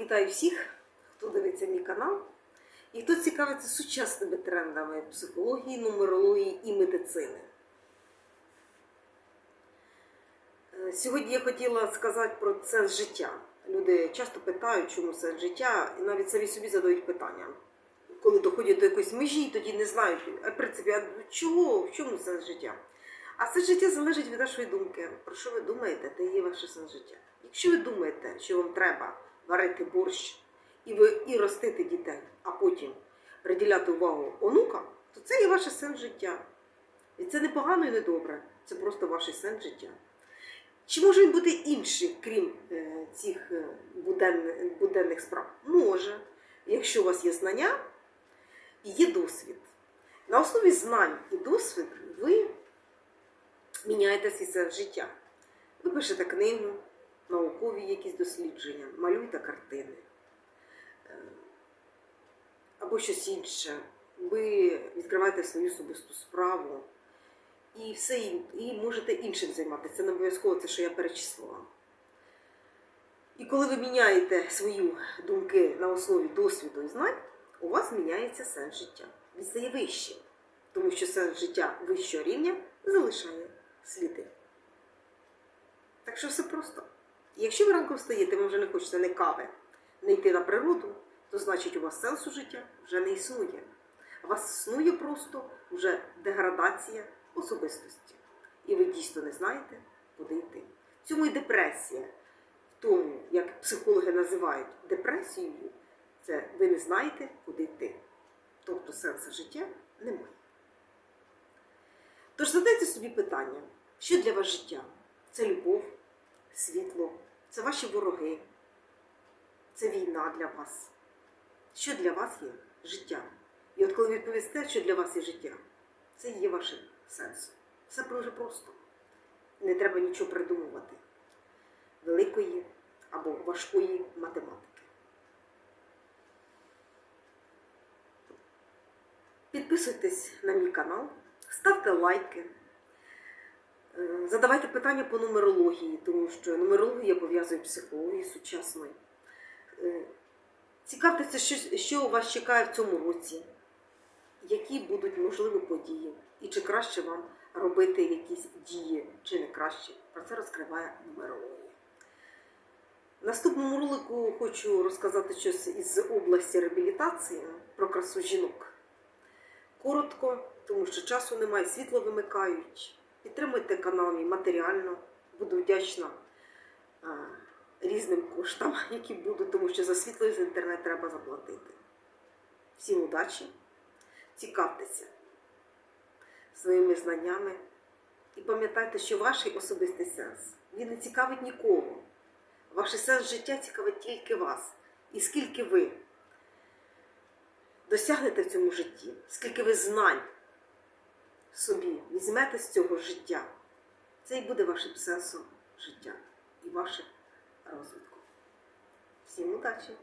Вітаю всіх, хто дивиться мій канал і хто цікавиться сучасними трендами психології, нумерології і медицини. Е, Сьогодні я хотіла сказати про сенс життя. Люди часто питають, чому сенс життя, і навіть самі собі задають питання. Коли доходять до якоїсь межі, тоді не знають, в принципі, а чого, в чому сенс життя? А сенс життя залежить від вашої думки. Про що ви думаєте, те є ваше сенс життя. Якщо ви думаєте, що вам треба варити борщ і і ростити дітей, а потім приділяти увагу онукам, то це є ваше сенс життя. І це не погано і не добре. Це просто ваш сенс життя. Чи може він бути інший, крім е, цих е, буденних справ? Може, якщо у вас є знання і є досвід. На основі знань і досвіду ви міняєте свій сенс життя. Ви пишете книгу, наукові якісь дослідження, малюєте картини е, або щось інше. Ви відкриваєте свою особисту справу і все і можете іншим займатися. Це не обов'язково це, що я перечислила. І коли ви міняєте свої думки на основі досвіду і знань, у вас міняється сенс життя. Він стає вищим, тому що сенс життя вищого рівня залишає сліди. Так що все просто. Якщо ви ранком встаєте, ви вже не хочете не кави, не йти на природу, то значить у вас сенсу життя вже не існує. Вас існує просто вже деградація особистості. І ви дійсно не знаєте, куди йти. Цьому і депресія. В тому, як психологи називають депресією, це ви не знаєте, куди йти. Тобто сенсу життя немає. Тож задайте собі питання, що для вас життя? Це любов, світло, це ваші вороги, це війна для вас. Що для вас є життя? І от коли відповісте, що для вас є життя, це є вашим сенсом. Все дуже просто. Не треба нічого придумувати. Великої або важкої математики. Підписуйтесь на мій канал, ставте лайки. Е, Задавайте питання по нумерології, тому що нумерологія пов'язує психологію сучасною. Е, Цікавтеся, що, що у вас чекає в цьому році, які будуть можливі події, і чи краще вам робити якісь дії, чи не краще. Про це розкриває нумерологія. В наступному ролику хочу розказати щось із області реабілітації про красу жінок. Коротко, тому що часу немає, світло вимикають. Підтримуйте канал мій матеріально. Буду вдячна а, різним коштам, які будуть, тому що за світло і інтернет треба заплатити. Всім удачі, цікавтеся своїми знаннями і пам'ятайте, що ваш особистий сенс він не цікавить нікого. Ваш сенс життя цікавить тільки вас. І скільки ви досягнете в цьому житті, скільки ви знань собі візьмете з цього життя, це і буде вашим сенсом життя і вашим розвитком. Всім удачі!